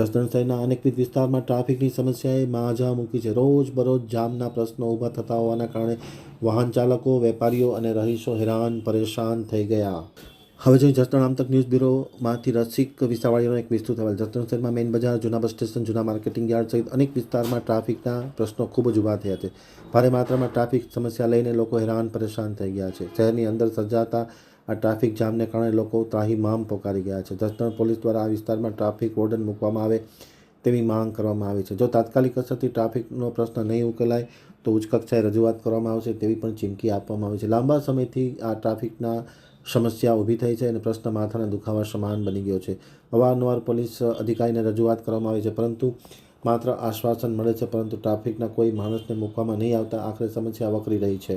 જસદણ શહેરના અનેકવિધ વિસ્તારમાં ટ્રાફિકની સમસ્યાએ માજા મૂકી છે. રોજ બરોજ જામના પ્રશ્નો ઊભા થતા હોવાના કારણે વાહન ચાલકો, વેપારીઓ અને રહીશો હેરાન, પરેશાન થઈ ગયા. હવે જોઈએ જસદણ આમતક ન્યૂઝ બ્યુરોમાંથી રસિક વિસાવાડીનો એક વિસ્તૃત અહેવાલ. જસદણ શહેરમાં મેઇન બજાર, જૂના બસ સ્ટેશન, જૂના માર્કેટિંગ યાર્ડ સહિત અનેક વિસ્તારમાં ટ્રાફિકના પ્રશ્નો ખૂબ જ ઊભા થયા છે. ભારે માત્રામાં ટ્રાફિક સમસ્યા લઈને લોકો હેરાન, પરેશાન થઈ ગયા છે. શહેરની અંદર સર્જાતા આ ટ્રાફિક જામને કારણે લોકો ત્રાહીમામ પોકારી ગયા છે. જસદણ પોલીસ દ્વારા આ વિસ્તારમાં ટ્રાફિક વોર્ડન મૂકવામાં આવે તેવી માંગ કરવામાં આવી છે. જો તાત્કાલિક અસરથી ટ્રાફિકનો પ્રશ્ન નહીં ઉકેલાય તો ઉચ્ચ કક્ષાએ રજૂઆત કરવામાં આવશે તેવી પણ ચીમકી આપવામાં આવી છે. લાંબા સમયથી આ ટ્રાફિકના સમસ્યા ઊભી થઈ છે અને પ્રશ્ન માથાના દુખાવા સમાન બની ગયો છે. અવારનવાર પોલીસ અધિકારીને રજૂઆત કરવામાં આવી છે, પરંતુ માત્ર આશ્વાસન મળે છે, પરંતુ ટ્રાફિકના કોઈ માણસને મૂકવામાં નહીં આવતા આખરે સમસ્યા વકરી રહી છે.